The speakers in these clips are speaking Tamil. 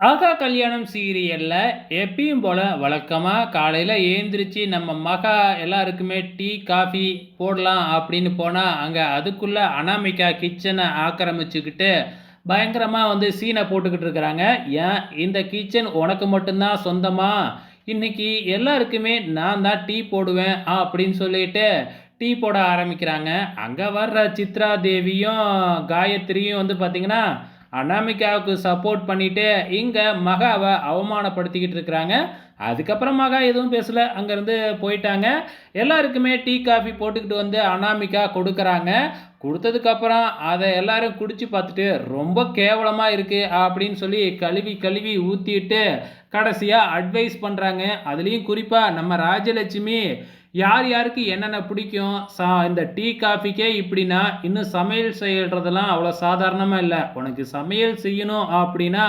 ஆகா கல்யாணம் சீரியலில் எப்பயும் போல் வழக்கமாக காலையில் ஏந்திரிச்சு நம்ம மகா எல்லாருக்குமே டீ காஃபி போடலாம் அப்படின்னு போனால் அங்கே அதுக்குள்ளே அனாமிகா கிச்சனை ஆக்கிரமிச்சுக்கிட்டு பயங்கரமாக வந்து சீனை போட்டுக்கிட்டு இருக்கிறாங்க. ஏன்? இந்த கிச்சன் உனக்கு மட்டும்தான் சொந்தமாக இன்னைக்கு எல்லாருக்குமே நான் தான் டீ போடுவேன் அப்படின்னு சொல்லிட்டு டீ போட ஆரம்பிக்கிறாங்க. அங்கே வர்ற சித்ரா தேவியும் காயத்ரியும் வந்து பார்த்திங்கன்னா அனாமிகாவுக்கு சப்போர்ட் பண்ணிட்டு இங்கே மகாவை அவமானப்படுத்திக்கிட்டு இருக்கிறாங்க. அதுக்கப்புறம் மகா எதுவும் பேசல. அங்கேருந்து போயிட்டாங்க. எல்லாருக்குமே டீ காஃபி போட்டுக்கிட்டு வந்து அனாமிகா கொடுக்குறாங்க. கொடுத்ததுக்கப்புறம் அதை எல்லாரும் குடிச்சு பார்த்துட்டு ரொம்ப கேவலமாக இருக்குது அப்படின்னு சொல்லி கழுவி கழுவி ஊற்றிட்டு கடைசியாக அட்வைஸ் பண்ணுறாங்க அதுலேயும் குறிப்பாக நம்ம ராஜலட்சுமி யார் யாருக்கு என்னென்ன பிடிக்கும்? சா இந்த டீ காஃபிக்கே இப்படின்னா இன்னும் சமையல் செய்யறதெல்லாம் அவ்வளோ சாதாரணமாக இல்லை. உனக்கு சமையல் செய்யணும் அப்படின்னா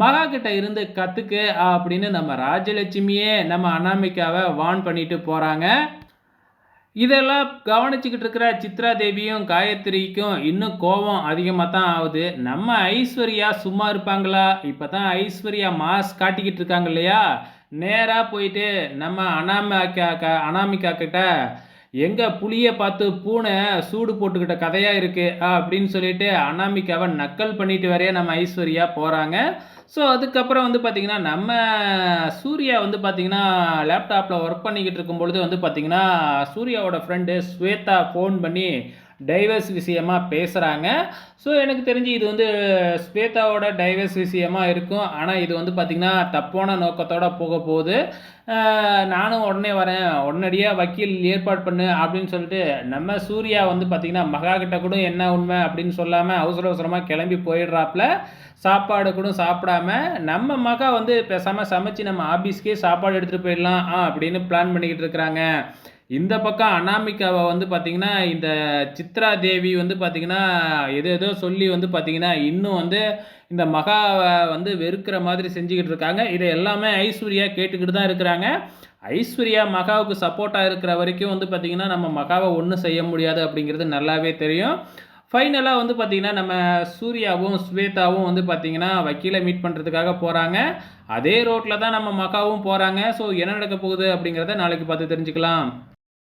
மகா கிட்ட இருந்து கற்றுக்கு அப்படின்னு நம்ம ராஜலட்சுமியே நம்ம அனாமிகாவை வான் பண்ணிட்டு போகிறாங்க இதெல்லாம் கவனிச்சுக்கிட்டு இருக்கிற சித்ரா தேவியும் காயத்ரிக்கும் இன்னும் கோபம் அதிகமாக தான் ஆகுது. நம்ம ஐஸ்வர்யா சும்மா இருப்பாங்களா? இப்போ தான் ஐஸ்வர்யா மாஸ் காட்டிக்கிட்டு இருக்காங்க இல்லையா? நேராக போயிட்டு நம்ம அனாமிகா அனாமிகா கிட்ட எங்கள் புளியை பார்த்து பூனை சூடு போட்டுக்கிட்ட கதையாக இருக்குது அப்படின்னு சொல்லிட்டு அனாமிகாவை நக்கல் பண்ணிட்டு வரைய நம்ம ஐஸ்வர்யா போகிறாங்க ஸோ அதுக்கப்புறம் வந்து பார்த்திங்கன்னா நம்ம சூர்யா வந்து பார்த்திங்கன்னா லேப்டாப்பில் ஒர்க் பண்ணிக்கிட்டு இருக்கும் பொழுது வந்து பார்த்திங்கன்னா சூர்யாவோட ஃப்ரெண்டு ஸ்வேதா ஃபோன் பண்ணி டைவர்ஸ் விஷயமாக பேசுகிறாங்க ஸோ எனக்கு தெரிஞ்சு இது வந்து ஸ்வேதாவோட டைவர்ஸ் விஷயமாக இருக்கும். ஆனால் இது வந்து பார்த்திங்கன்னா தப்பான நோக்கத்தோடு போக போகுது. நானும் உடனே வரேன். உடனடியாக வக்கீல் ஏற்பாடு பண்ணு அப்படின்னு சொல்லிட்டு நம்ம சூர்யா வந்து பார்த்திங்கன்னா மகா கிட்ட கூட என்ன உண்மை அப்படின்னு சொல்லாமல் அவசர அவசரமாக கிளம்பி போயிடுறாப்புல சாப்பாடு கூட சாப்பிடாம நம்ம மகா வந்து பேசாமல் சமைச்சு நம்ம ஆஃபீஸ்க்கே சாப்பாடு எடுத்துகிட்டு போயிடலாம் ஆ அப்படின்னு பிளான் பண்ணிக்கிட்டு இருக்கிறாங்க. இந்த பக்கம் அனாமிகாவை வந்து பார்த்திங்கன்னா இந்த சித்ரா தேவி வந்து பார்த்திங்கன்னா எது ஏதோ சொல்லி வந்து பார்த்திங்கன்னா இன்னும் வந்து இந்த மகாவை வந்து வெறுக்கிற மாதிரி செஞ்சுக்கிட்டு இருக்காங்க. இதை எல்லாமே ஐஸ்வர்யா கேட்டுக்கிட்டு தான் இருக்கிறாங்க. ஐஸ்வர்யா மகாவுக்கு சப்போர்ட்டாக இருக்கிற வரைக்கும் வந்து பார்த்திங்கன்னா நம்ம மகாவை ஒன்றும் செய்ய முடியாது அப்படிங்கிறது நல்லாவே தெரியும். ஃபைனலாக வந்து பார்த்திங்கன்னா நம்ம சூர்யாவும் ஸ்வேதாவும் வந்து பார்த்திங்கன்னா வக்கீலை மீட் பண்ணுறதுக்காக போகிறாங்க அதே ரோட்டில் தான் நம்ம மகாவும் போகிறாங்க ஸோ என்ன நடக்க போகுது அப்படிங்கிறத நாளைக்கு பார்த்து தெரிஞ்சுக்கலாம்.